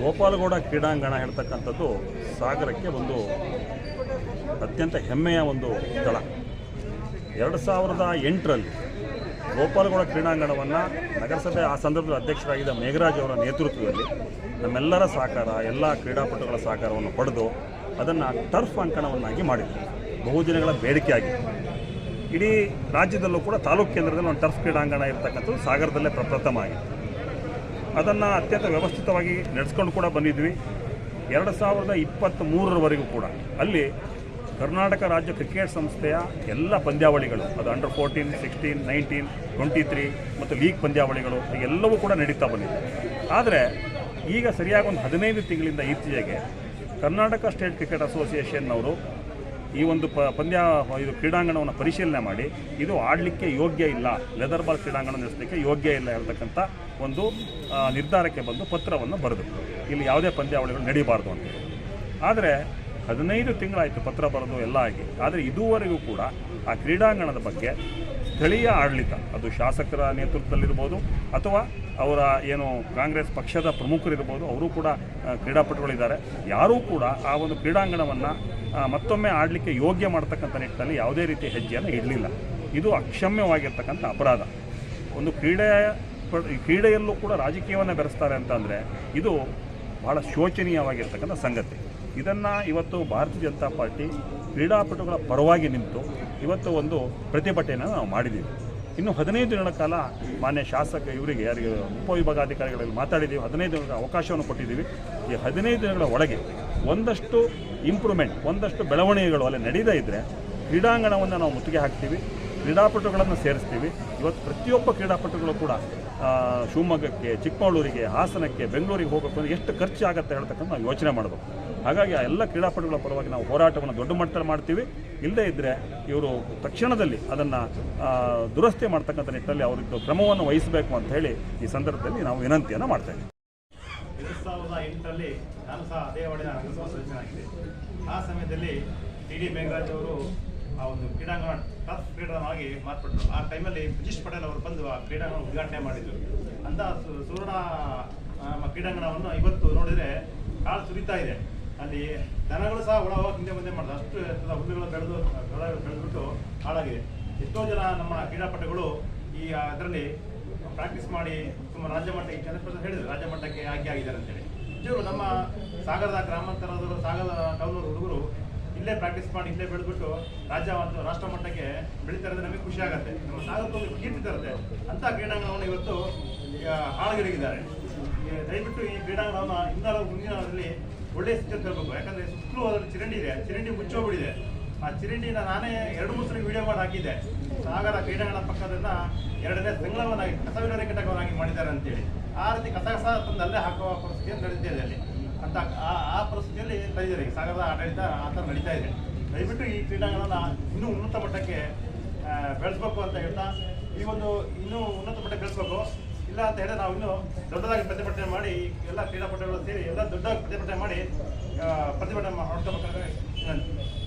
ಗೋಪಾಲಗೌಡ ಕ್ರೀಡಾಂಗಣ ಹೇಳ್ತಕ್ಕಂಥದ್ದು ಸಾಗರಕ್ಕೆ ಒಂದು ಅತ್ಯಂತ ಹೆಮ್ಮೆಯ ಒಂದು ಸ್ಥಳ. ಎರಡು ಸಾವಿರದ ಎಂಟರಲ್ಲಿ ಗೋಪಾಲಗೌಡ ಕ್ರೀಡಾಂಗಣವನ್ನು ನಗರಸಭೆ ಆ ಸಂದರ್ಭದ ಅಧ್ಯಕ್ಷರಾಗಿದ್ದ ಮೇಘರಾಜ್ ಅವರ ನೇತೃತ್ವದಲ್ಲಿ ನಮ್ಮೆಲ್ಲರ ಸಹಕಾರ, ಎಲ್ಲ ಕ್ರೀಡಾಪಟುಗಳ ಸಹಕಾರವನ್ನು ಪಡೆದು ಅದನ್ನು ಟರ್ಫ್ ಅಂಕಣವನ್ನಾಗಿ ಮಾಡಿದ್ರು. ಬಹುದಿನಗಳ ಬೇಡಿಕೆಯಾಗಿತ್ತು ಇಡೀ ರಾಜ್ಯದಲ್ಲೂ ಕೂಡ ತಾಲೂಕು ಕೇಂದ್ರದಲ್ಲಿ ಒಂದು ಟರ್ಫ್ ಕ್ರೀಡಾಂಗಣ ಇರತಕ್ಕಂಥದ್ದು ಸಾಗರದಲ್ಲೇ ಪ್ರಪ್ರಥಮ ಆಗಿತ್ತು. ಅದನ್ನು ಅತ್ಯಂತ ವ್ಯವಸ್ಥಿತವಾಗಿ ನಡೆಸ್ಕೊಂಡು ಕೂಡ ಬಂದಿದ್ವಿ. ಎರಡು ಸಾವಿರದ ಇಪ್ಪತ್ತ್ ಮೂರರವರೆಗೂ ಕೂಡ. ಅಲ್ಲಿ ಕರ್ನಾಟಕ ರಾಜ್ಯ ಕ್ರಿಕೆಟ್ ಸಂಸ್ಥೆಯ ಎಲ್ಲ ಪಂದ್ಯಾವಳಿಗಳು, ಅದು under fourteen sixteen nineteen twenty three ಮತ್ತು ಲೀಗ್ ಪಂದ್ಯಾವಳಿಗಳು ಎಲ್ಲವೂ ಕೂಡ ನಡೀತಾ ಬಂದಿದೆ. ಆದರೆ ಈಗ ಸರಿಯಾಗಿ ಒಂದು ಹದಿನೈದು ತಿಂಗಳಿಂದ ಇತ್ತೀಚೆಗೆ ಕರ್ನಾಟಕ ಸ್ಟೇಟ್ ಕ್ರಿಕೆಟ್ ಅಸೋಸಿಯೇಷನ್ನವರು ಈ ಒಂದು ಪ ಪಂದ್ಯ, ಇದು ಕ್ರೀಡಾಂಗಣವನ್ನು ಪರಿಶೀಲನೆ ಮಾಡಿ, ಇದು ಆಡಲಿಕ್ಕೆ ಯೋಗ್ಯ ಇಲ್ಲ ಲೆದರ್ ಬಾಲ್ ಕ್ರೀಡಾಂಗಣ ನಡೆಸಲಿಕ್ಕೆ ಯೋಗ್ಯ ಇಲ್ಲ ಇರತಕ್ಕಂಥ ಒಂದು ನಿರ್ಧಾರಕ್ಕೆ ಬಂದು ಪತ್ರವನ್ನು ಬರೆದು, ಇಲ್ಲಿ ಯಾವುದೇ ಪಂದ್ಯಾವಳಿಗಳು ನಡೀಬಾರ್ದು ಅಂತ ಆದರೆ ಹದಿನೈದು ತಿಂಗಳಾಯಿತು ಪತ್ರ ಬರೆದು ಎಲ್ಲ ಆಗಿ, ಆದರೆ ಇದುವರೆಗೂ ಕೂಡ ಆ ಕ್ರೀಡಾಂಗಣದ ಬಗ್ಗೆ ಸ್ಥಳೀಯ ಆಡಳಿತ, ಅದು ಶಾಸಕರ ನೇತೃತ್ವದಲ್ಲಿರ್ಬೋದು, ಅಥವಾ ಅವರ ಏನು ಕಾಂಗ್ರೆಸ್ ಪಕ್ಷದ ಪ್ರಮುಖರಿರ್ಬೋದು, ಅವರು ಕೂಡ ಕ್ರೀಡಾಪಟುಗಳಿದ್ದಾರೆ. ಯಾರೂ ಕೂಡ ಆ ಒಂದು ಕ್ರೀಡಾಂಗಣವನ್ನು ಮತ್ತೊಮ್ಮೆ ಆಡಲಿಕ್ಕೆ ಯೋಗ್ಯ ಮಾಡ್ತಕ್ಕಂಥ ನಿಟ್ಟಿನಲ್ಲಿ ಯಾವುದೇ ರೀತಿ ಹೆಜ್ಜೆಯನ್ನು ಇಡಲಿಲ್ಲ. ಇದು ಅಕ್ಷಮ್ಯವಾಗಿರ್ತಕ್ಕಂಥ ಅಪರಾಧ. ಒಂದು ಕ್ರೀಡೆ ಕ್ರೀಡೆಯಲ್ಲೂ ಕೂಡ ರಾಜಕೀಯವನ್ನು ಬೆರೆಸ್ತಾರೆ ಅಂತಂದರೆ ಇದು ಬಹಳ ಶೋಚನೀಯವಾಗಿರ್ತಕ್ಕಂಥ ಸಂಗತಿ. ಇದನ್ನು ಇವತ್ತು ಭಾರತೀಯ ಜನತಾ ಪಾರ್ಟಿ ಕ್ರೀಡಾಪಟುಗಳ ಪರವಾಗಿ ನಿಂತು ಇವತ್ತು ಒಂದು ಪ್ರತಿಭಟನೆಯನ್ನು ನಾವು ಮಾಡಿದ್ದೀವಿ. ಇನ್ನು ಹದಿನೈದು ದಿನಗಳ ಕಾಲ ಮಾನ್ಯ ಶಾಸಕ ಇವರಿಗೆ, ಯಾರಿಗೆ ಉಪವಿಭಾಗಾಧಿಕಾರಿಗಳಲ್ಲಿ ಮಾತಾಡಿದ್ದೀವಿ, ಹದಿನೈದು ದಿನಗಳ ಅವಕಾಶವನ್ನು ಕೊಟ್ಟಿದ್ದೀವಿ. ಈ ಹದಿನೈದು ದಿನಗಳ ಒಳಗೆ ಒಂದಷ್ಟು ಇಂಪ್ರೂವ್ಮೆಂಟ್ ಒಂದಷ್ಟು ಬೆಳವಣಿಗೆಗಳು ಅಲ್ಲಿ ನಡೀದೇ ಇದ್ದರೆ ಕ್ರೀಡಾಂಗಣವನ್ನು ನಾವು ಮುತ್ತಿಗೆ ಹಾಕ್ತೀವಿ, ಕ್ರೀಡಾಪಟುಗಳನ್ನು ಸೇರಿಸ್ತೀವಿ. ಇವತ್ತು ಪ್ರತಿಯೊಬ್ಬ ಕ್ರೀಡಾಪಟುಗಳು ಕೂಡ ಶಿವಮೊಗ್ಗಕ್ಕೆ, ಚಿಕ್ಕಮಗಳೂರಿಗೆ, ಹಾಸನಕ್ಕೆ, ಬೆಂಗಳೂರಿಗೆ ಹೋಗಬೇಕು ಅಂದರೆ ಎಷ್ಟು ಖರ್ಚು ಆಗುತ್ತೆ ಹೇಳ್ತಕ್ಕಂಥ ನಾವು ಯೋಚನೆ ಮಾಡಬೇಕು. ಹಾಗಾಗಿ ಆ ಎಲ್ಲ ಕ್ರೀಡಾಪಟುಗಳ ಪರವಾಗಿ ನಾವು ಹೋರಾಟವನ್ನು ದೊಡ್ಡ ಮಟ್ಟದಲ್ಲಿ ಮಾಡ್ತೀವಿ. ಇಲ್ಲದೇ ಇದ್ದರೆ ಇವರು ತಕ್ಷಣದಲ್ಲಿ ಅದನ್ನು ದುರಸ್ತಿ ಮಾಡ್ತಕ್ಕಂಥ ನಿಟ್ಟಿನಲ್ಲಿ ಅವರಿದ್ದು ಕ್ರಮವನ್ನು ವಹಿಸಬೇಕು ಅಂತ ಹೇಳಿ ಈ ಸಂದರ್ಭದಲ್ಲಿ ನಾವು ವಿನಂತಿಯನ್ನು ಮಾಡ್ತೇವೆ ಎರಡು ಸಾವಿರದ ಅದೇ ಆ ಸಮಯದಲ್ಲಿ ಟಿ ಡಿ ಅವರು ಆ ಒಂದು ಕ್ರೀಡಾಂಗಣ ಟಫ್ ಕ್ರೀಡಾಂಗಣವಾಗಿ ಮಾರ್ಪಟ್ಟರು. ಆ ಟೈಮಲ್ಲಿ ಬ್ರಿಜೇಶ್ ಪಟೇಲ್ ಅವರು ಬಂದು ಆ ಕ್ರೀಡಾಂಗಣ ಉದ್ಘಾಟನೆ ಮಾಡಿದರು. ಅಂತ ಸುವರ್ಣ ಕ್ರೀಡಾಂಗಣವನ್ನು ಇವತ್ತು ನೋಡಿದರೆ ಕಾಳು ಸುರಿತಾ ಇದೆ. ಅಲ್ಲಿ ದನಗಳು ಸಹ ಒಳ ಹಿಂದೆ ಮುಂದೆ ಮಾಡಿದ್ರು ಅಷ್ಟು ಹುಲ್ಲುಗಳು ಬೆಳೆದು, ಬೆಳೆ, ಬೆಳೆದ್ಬಿಟ್ಟು ಹಾಳಾಗಿದೆ. ಎಷ್ಟೋ ಜನ ನಮ್ಮ ಕ್ರೀಡಾಪಟುಗಳು ಈ ಅದರಲ್ಲಿ ಪ್ರಾಕ್ಟೀಸ್ ಮಾಡಿ ತುಂಬ ರಾಜ್ಯ ಮಟ್ಟಕ್ಕೆ ಜನಪ್ರದ ಹೇಳಿದರು ರಾಜ್ಯ ಮಟ್ಟಕ್ಕೆ ಆಯ್ಕೆ ಆಗಿದ್ದಾರೆ ಅಂತೇಳಿ. ಇವರು ನಮ್ಮ ಸಾಗರದ ಗ್ರಾಮಾಂತರದವರು ಸಾಗರ ಟೌನ್ ಹುಡುಗರು ಇಲ್ಲೇ ಪ್ರಾಕ್ಟೀಸ್ ಮಾಡಿ ಇಲ್ಲೇ ಬೆಳೆದ್ಬಿಟ್ಟು ರಾಜ್ಯ ಮತ್ತು ರಾಷ್ಟ್ರ ಮಟ್ಟಕ್ಕೆ ಬೆಳೀತಾ ಇರೋದು ನಮಗೆ ಖುಷಿ ಆಗುತ್ತೆ. ನಮ್ಮ ಸಾಗರಕ್ಕೆ ಒಂದು ಕೀರ್ತಿ ತರುತ್ತೆ. ಅಂಥ ಕ್ರೀಡಾಂಗಣವನ್ನು ಇವತ್ತು ಈ, ದಯವಿಟ್ಟು ಈ ಕ್ರೀಡಾಂಗಣವನ್ನು ಇನ್ನೂ ಮುಂದಿನ ಒಳ್ಳೆಯ ಸ್ಥಿತಿ ತರಬೇಕು ಯಾಕಂದ್ರೆ ಸುತ್ತಲೂ ಅದ್ರ ಚಿರಂಡಿ ಇದೆ. ಚಿರಂಡಿ ಮುಚ್ಚೋಗ್ಬಿಟ್ಟಿದೆ ಆ ಚಿರಂಡಿನ ನಾನೇ ಎರಡು ಮೂರು ವಿಡಿಯೋ ಮಾಡಿ ಹಾಕಿದ್ದೆ. ಸಾಗರ ಕ್ರೀಡಾಂಗಣ ಪಕ್ಕದಿಂದ ಎರಡನೇ ಸಂಗ್ರಹವನ್ನಾಗಿ ಕಸ ವಿಲೇವಾರಿ ಘಟಕವನ್ನಾಗಿ ಮಾಡಿದ್ದಾರೆ ಅಂತೇಳಿ. ಆ ರೀತಿ ಕಸ ಕಸ ತಂದು ಅಲ್ಲೇ ಹಾಕುವ ಪರಿಸ್ಥಿತಿ ಇದೆ ಅಲ್ಲಿ. ಅಂತ ಆ ಪರಿಸ್ಥಿತಿಯಲ್ಲಿ ತಂದಿದ್ದಾರೆ ಸಾಗರದ ಆಡಳಿತ ಆ ಥರ ನಡೀತಾ ಇದೆ. ದಯವಿಟ್ಟು ಈ ಕ್ರೀಡಾಂಗಣನ ಇನ್ನೂ ಉನ್ನತ ಮಟ್ಟಕ್ಕೆ ಬೆಳೆಸ್ಬೇಕು ಅಂತ ಹೇಳ್ತಾ, ಈ ಒಂದು ಇನ್ನೂ ಉನ್ನತ ಮಟ್ಟಕ್ಕೆ ಬೆಳೆಸ್ಬೇಕು. ಇಲ್ಲ ಅಂತ ಹೇಳಿದ್ರೆ ನಾವು ಇನ್ನೂ ದೊಡ್ಡದಾಗಿ ಪ್ರತಿಭಟನೆ ಮಾಡಿ ಎಲ್ಲ ಕ್ರೀಡಾಪಟುಗಳು ಸೇರಿ ಎಲ್ಲ ದೊಡ್ಡ ಪ್ರತಿಭಟನೆ ಮಾಡಿ ಪ್ರತಿಭಟನೆ ಮಾಡ್ಕೋಬೇಕಾದ್ರೆ ವಿನಂತಿ